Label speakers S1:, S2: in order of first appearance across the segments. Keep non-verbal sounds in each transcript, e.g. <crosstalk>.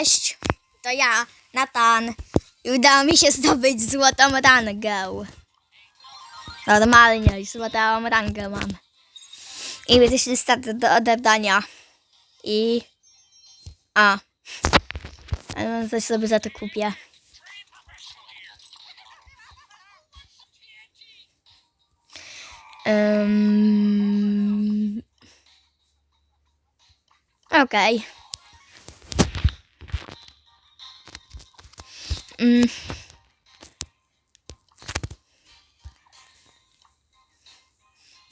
S1: Cześć, to ja, Natan. I udało mi się zdobyć złotą rangę. Normalnie, złotą rangę mam. I wyszli start do odebrania. I... A. Ale coś sobie za to kupię. Um... Okej. Mm.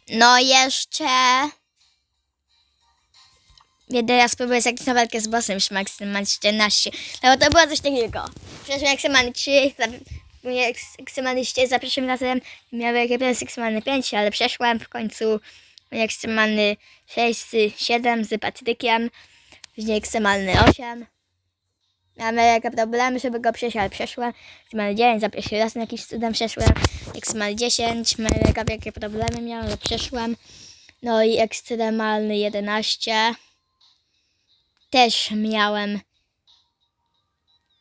S1: No jeszcze... Jedyna spróbuję zagrać na walkę z bossem już maksymalnie 14. No bo to było coś takiego. Przeszłem ekstremalny 3, ekstremalny 4 za pierwszym razem. Miałem jakieś ekstremalny 5, ale przeszłem w końcu. Ekstremalny 6, 7 z Patrykiem. Później ekstremalny 8. Miałem jakieś problemy, żeby go przejść, ale przeszłem. Ekstremalny 9, za pierwszy raz na jakiś cudem przeszłem. Ekstremalny 10, mega wielkie problemy miałem, ale przeszłem. No i ekstremalny 11 też miałem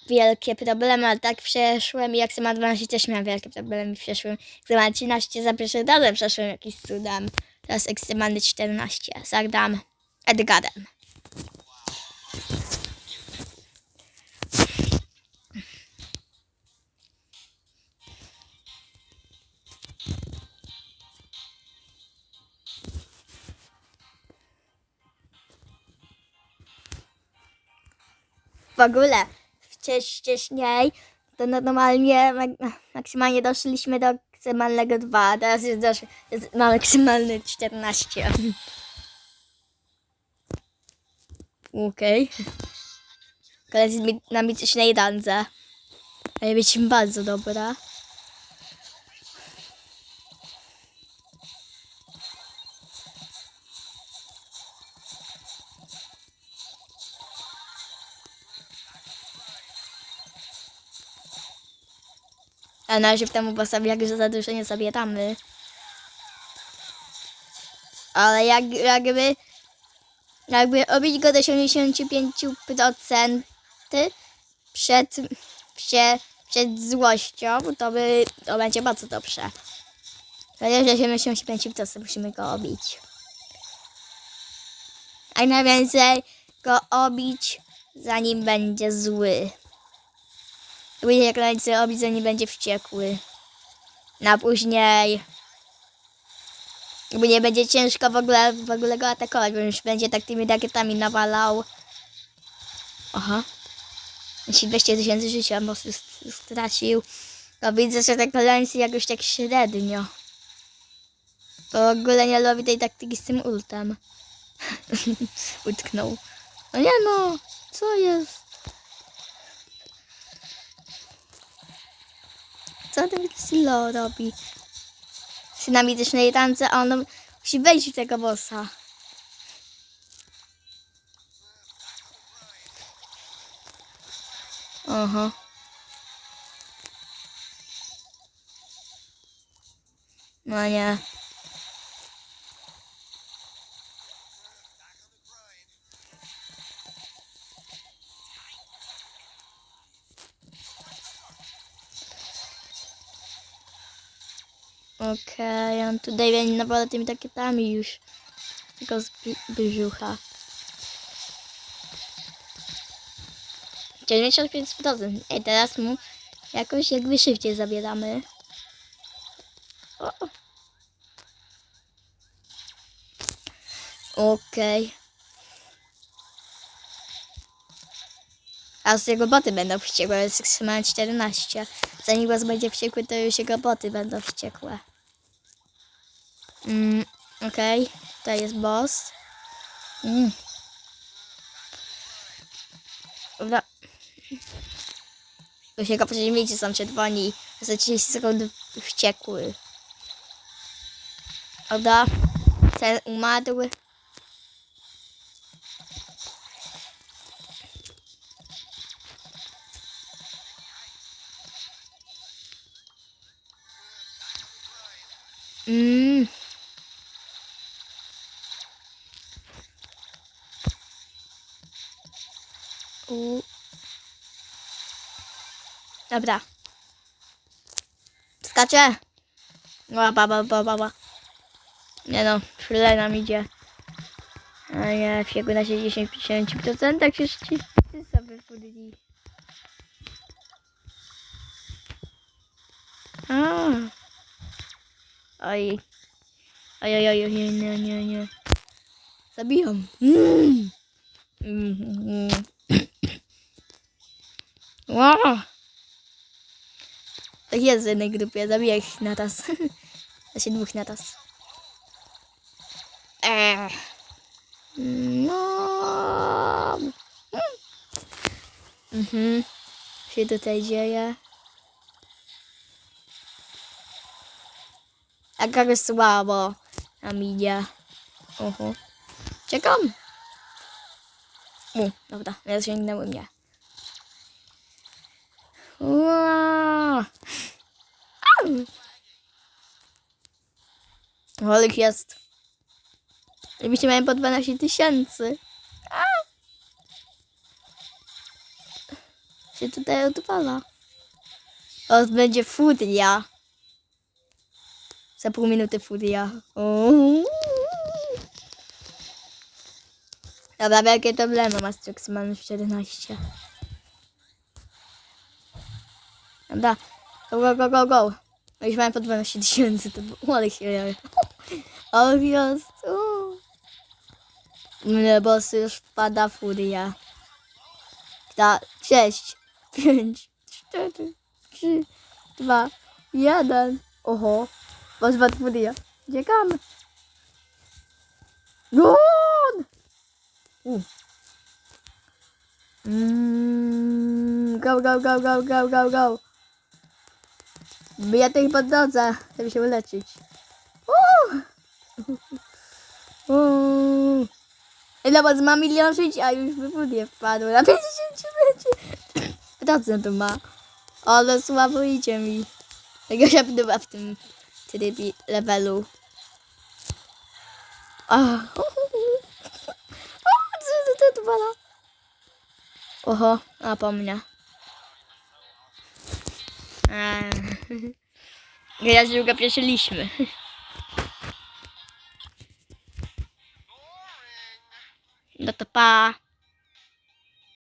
S1: wielkie problemy, ale tak przeszłem i sama 12 też miałem wielkie problemy przeszłem. Ekstremalny 13 za pierwszym razem przeszłem jakiś cudem. Teraz ekstremalny 14. Zagram Edgarem. W ogóle wcześ- wcześniej to no- normalnie mak- maksymalnie doszliśmy do maksymalnego 2, a teraz jest dosz, jest, maksymalny 14. Okej. Koledzy mi- na mitycznej randze. Ale być bardzo dobra. A na w temu postawię, jak za dużo nie zabieramy. Ale jak, jakby, jakby obić go do 75% przed, przed, przed złością, to by, to będzie bardzo dobrze. Chociaż 75% musimy go obić. A najwięcej go obić, zanim będzie zły. Później jak najwięcej obić, zanim będzie wściekły. Na później. Jakby nie będzie ciężko w ogóle, w ogóle go atakować, bo już będzie tak tymi rakietami nawalał. Aha. Jeśli 200 tysięcy życia s- stracił. To widzę, że tak Valencia jakoś tak średnio. To w ogóle nie lubi tej taktyki z tym ultem. <laughs> Utknął. No nie no, co jest? Co ten Silo robi? Na mitycznej randze, a on musi wejść w tego bossa. Aha. No nie. Okej, on tutaj będzie naprawdę tymi takietami już. Tylko z br- brzucha. 95%. Ej, teraz mu jakoś jakby szybciej zabieramy. O. Okej. A z jego boty będą wściekłe, jest maksymalnie 14. Zanim głos będzie wściekły, to już jego boty będą wściekłe. Mm, okej, tutaj jest boss. Mm. Dobra. Już jego przeciwnicy są czerwoni. Za 30 sekund wściekły. Dobra. Ten umarł. Mm. U. Dobra. Skacze. Ba, ba, ba, ba, ba. Nie no, źle nam idzie. A ja fiegu na 60-50% już ci ty sobie podli. Oj. Oj, oj, oj, oj, nie, nie, nie. Zabijam. Mm. Mm, mm. Wow. Tak jest w jednej grupie, zabiję ich na raz. Znaczy <laughs> dwóch na raz. Eee. No. Mhm. Co się tutaj dzieje? A jak słabo nam idzie. Oho. Czekam. U, dobra, ja sięgnęły mnie. Ale ich jest. Oczywiście mają po 12 tysięcy. Się tutaj odwala. O, będzie furia. Za pół minuty furia. Uuu. Dobra, wielkie problemy ma Strix Manus 14. Dobra, go, go, go, go, go. Już mamy po 12 tysięcy, to ale się jest. uuu. Mnie boss już wpada furia. Ta, 6, 5, 4, 3, 2, 1. Oho, boss wpadł furia. Uciekamy. Run! U. Mm, go, go, go, go, go, go, go. Ja tej po drodze, żeby się uleczyć. Uuu. Ile was ma milion żyć, a już by wódnie wpadł na 50 będzie. Procent ma. Ale słabo idzie mi. Tego się podoba w tym trybie levelu. Ah. O, co to to dwala? Oho, a po. Eee. Ja z długo przeszliśmy. No to pa.